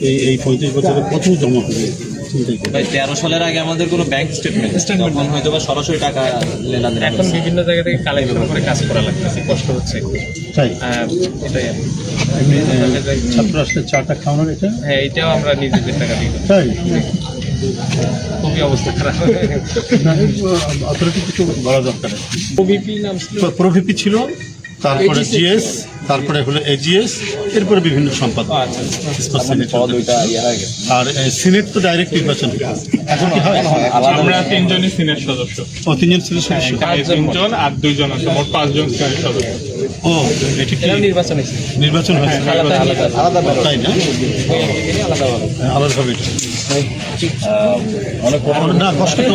এই এই পঁয়ত্রিশ বছরে কত জমা হবে ভাই তেরো সালের আগে আমাদের কোনো ব্যাংক স্টেটমেন্ট তখন হয়তো বা সরাসরি টাকা লেনদেন এখন বিভিন্ন জায়গা থেকে কালেকশন করে কাজ করা লাগতেছে কষ্ট হচ্ছে তাই এটাই ছাত্র আসলে চাটা খাওয়ানোর এটা হ্যাঁ এইটাও আমরা নিজেদের টাকা দিই তাই খুবই অবস্থা খারাপ অথরিটি কিছু বলা দরকার নাম ছিল প্রভিপি ছিল তারপরে জিএস তারপরে হলো এজিএস এরপরে বিভিন্ন সম্পদ আচ্ছা আচ্ছা। সেনেট ওইটা ইয়ে হয়ে আর সিনেট তো ডাইরেক্ট নির্বাচন এখন কি হয়? আমরা তিনজনই সিনিয়র সদস্য। ও তিনজন ছিল সদস্য? তিনজন আর দুইজন আছে মোট পাঁচজন সিনিয়র সদস্য। ও এটা কি? নির্বাচন হয়েছে নির্বাচন হয়েছে। আলাদা আলাদা আলাদা। তাই না? আলাদা আলাদাভাবে অনেক না কষ্ট তো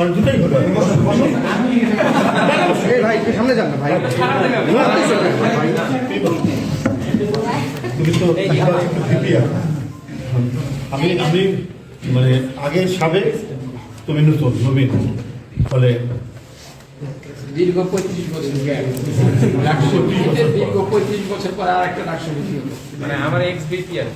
মানে দুটাই হলো। আমি আমি মানে আগে সাবেক তুমি নতুন নবীন। ফলে দীর্ঘ পঁয়ত্রিশ বছর দীর্ঘ পঁয়ত্রিশ বছর পর আর একটা হলো মানে আমার এক্স বিপি আর